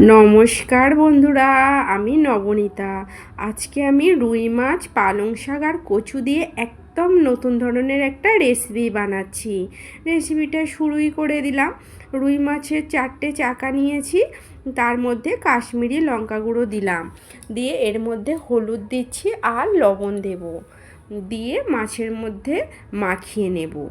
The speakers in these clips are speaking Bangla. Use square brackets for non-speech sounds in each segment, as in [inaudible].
নমস্কার বন্ধুরা, আমি নবনীতা। আজকে আমি রুই মাছ, পালং শাক আর কচু দিয়ে একদম নতুন ধরনের একটা রেসিপি বানাচ্ছি। রেসিপিটা শুরুই করে দিলাম। রুই মাছের চারটে চাকা নিয়েছি, তার মধ্যে কাশ্মীরি লঙ্কা গুঁড়ো দিলাম। দিয়ে এর মধ্যে হলুদ দিচ্ছি আর লবণ দেব। দিয়ে মাছের মধ্যে মাখিয়ে নেব।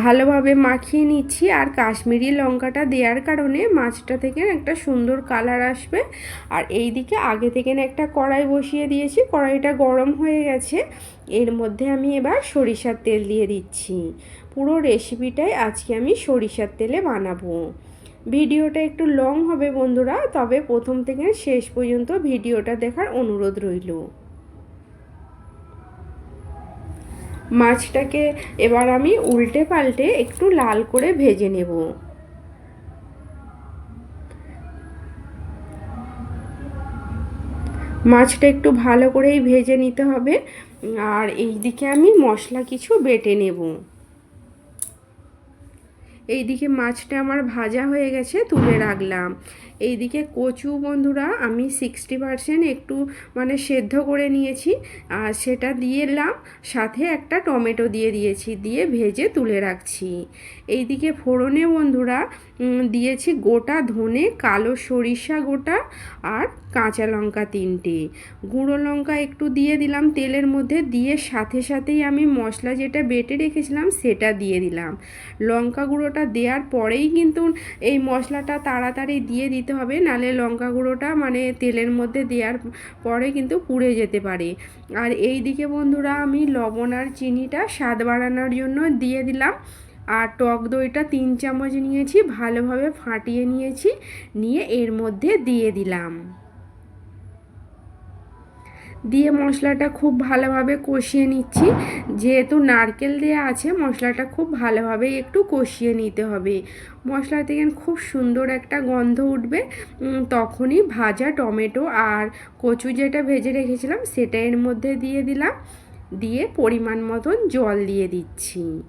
ভালোভাবে মাখিয়ে নিচ্ছি আর কাশ্মীরি লঙ্কাটা দেওয়ার কারণে মাছটা থেকে একটা সুন্দর কালার আসবে। আর এই দিকে আগে থেকে একটা কড়াই বসিয়ে দিয়েছি, কড়াইটা গরম হয়ে গেছে। এর মধ্যে আমি এবার সরিষার তেল দিয়ে দিচ্ছি। পুরো রেসিপিটাই আজকে আমি সরিষার তেলে বানাবো। ভিডিওটা একটু লং হবে বন্ধুরা, তবে প্রথম থেকে শেষ পর্যন্ত ভিডিওটা দেখার অনুরোধ রইল। মাছটাকে এবার আমি উল্টে পাল্টে একটু লাল করে ভেজে নেব। মাছটা একটু ভালো করেই ভেজে নিতে হবে। আর এই দিকে আমি মশলা কিছু বেটে নেব। এইদিকে মাছটা আমার ভাজা হয়ে গেছে, তুলে রাখলাম। এইদিকে কচু বন্ধুরা, আমি সিক্সটি পারসেন্ট একটু মানে সেদ্ধ করে নিয়েছি, আর সেটা দিয়ে এলাম, সাথে একটা টমেটো দিয়ে দিয়েছি, দিয়ে ভেজে তুলে রাখছি। এইদিকে ফোড়নে বন্ধুরা দিয়েছি গোটা ধনে, কালো সরিষা গোটা, আর কাঁচা লঙ্কা তিনটে। গুঁড়ো লঙ্কা একটু দিয়ে দিলাম তেলের মধ্যে, দিয়ে সাথে সাথেই আমি মশলা যেটা বেটে রেখেছিলাম, সেটা দিয়ে দিলাম। লঙ্কা গুঁড়োটা দেওয়ার পরেই কিন্তু এই মশলাটা তাড়াতাড়ি দিয়ে দিতে হবে, নালে লঙ্কা গুঁড়োটা মানে তেলের মধ্যে দেওয়ার পরে কিন্তু পুড়ে যেতে পারে। আর এই দিকে বন্ধুরা আমি লবণ আর চিনিটা স্বাদ বাড়ানোর জন্য দিয়ে দিলাম। আর টক দইটা তিন চামচ নিয়েছি, ভালোভাবে ফাটিয়ে নিয়েছি, নিয়ে এর মধ্যে দিয়ে দিলাম। দিয়ে মশলাটা খুব ভালোভাবে কষিয়ে নিচ্ছি। যেহেতু নারকেল দেওয়া আছে, মশলাটা খুব ভালোভাবে একটু কষিয়ে নিতে হবে। মশলা থেকে খুব সুন্দর একটা গন্ধ উঠবে। তখনই ভাজা টমেটো আর কচু যেটা ভেজে রেখেছিলাম, সেটা এর মধ্যে দিয়ে দিলাম। দিয়ে পরিমাণ মতন জল দিয়ে দিচ্ছি।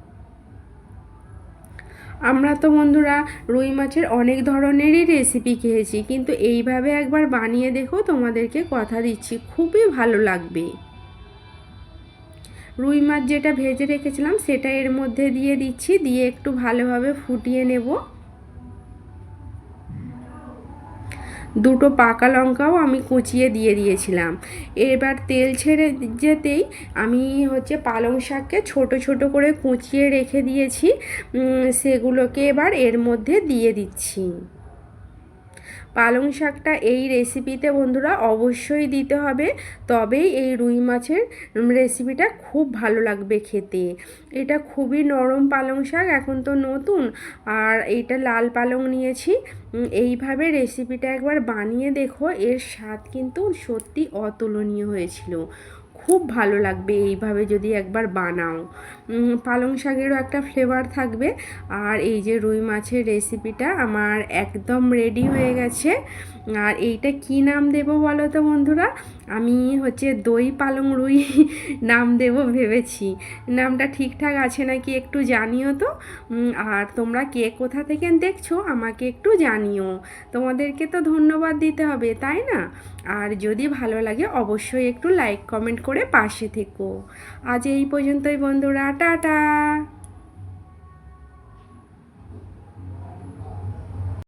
আমরা তো বন্ধুরা রুই মাছের অনেক ধরনেরই রেসিপি খেয়েছি, কিন্তু এইভাবে একবার বানিয়ে দেখো তোমাদেরকে কথা দিচ্ছি, খুবই ভালো লাগবে। রুই মাছ যেটা ভেজে রেখেছিলাম সেটা এর মধ্যে দিয়ে দিচ্ছি, দিয়ে একটু ভালোভাবে ফুটিয়ে নেব। দুটো পাকা লঙ্কাও আমি কুচিয়ে দিয়ে দিয়েছিলাম। এবার তেল ছেড়ে যেতেই আমি হচ্ছে পালং শাককে ছোট ছোট করে কুচিয়ে রেখে দিয়েছি। সেগুলোকে এবার এর মধ্যে দিয়ে দিচ্ছি। পালং শাকটা এই রেসিপিতে বন্ধুরা অবশ্যই দিতে হবে। তবেই এই রুই মাছের রেসিপিটা খুব ভালো লাগবে খেতে। এটা খুবই নরম পালং শাক, এখন তো নতুন। আর এইটা লাল পালং নিয়েছি। এইভাবে রেসিপিটা একবার বানিয়ে দেখো, এর স্বাদ কিন্তু সত্যি অতুলনীয় হয়েছিল। খুব ভালো লাগবে এইভাবে যদি একবার বানাও। পালং শাকেরও একটা ফ্লেভার থাকবে। আর এই যে রুই মাছের রেসিপিটা আমার একদম রেডি হয়ে গেছে। আর এইটা কি নাম দেব বলো তো বন্ধুরা? আমি হচ্ছে দই পালং রুই [laughs] নাম দেব ভেবেছি। নামটা ঠিকঠাক আছে নাকি একটু জানিও তো। আর তোমরা কে কোথা থেকে দেখছ আমাকে একটু জানিও। তোমাদেরকে তো ধন্যবাদ দিতে হবে, তাই না? আর যদি ভালো লাগে অবশ্যই একটু লাইক কমেন্ট করে পাশে থেকো। আজ এই পর্যন্তই বন্ধুরা টাটা!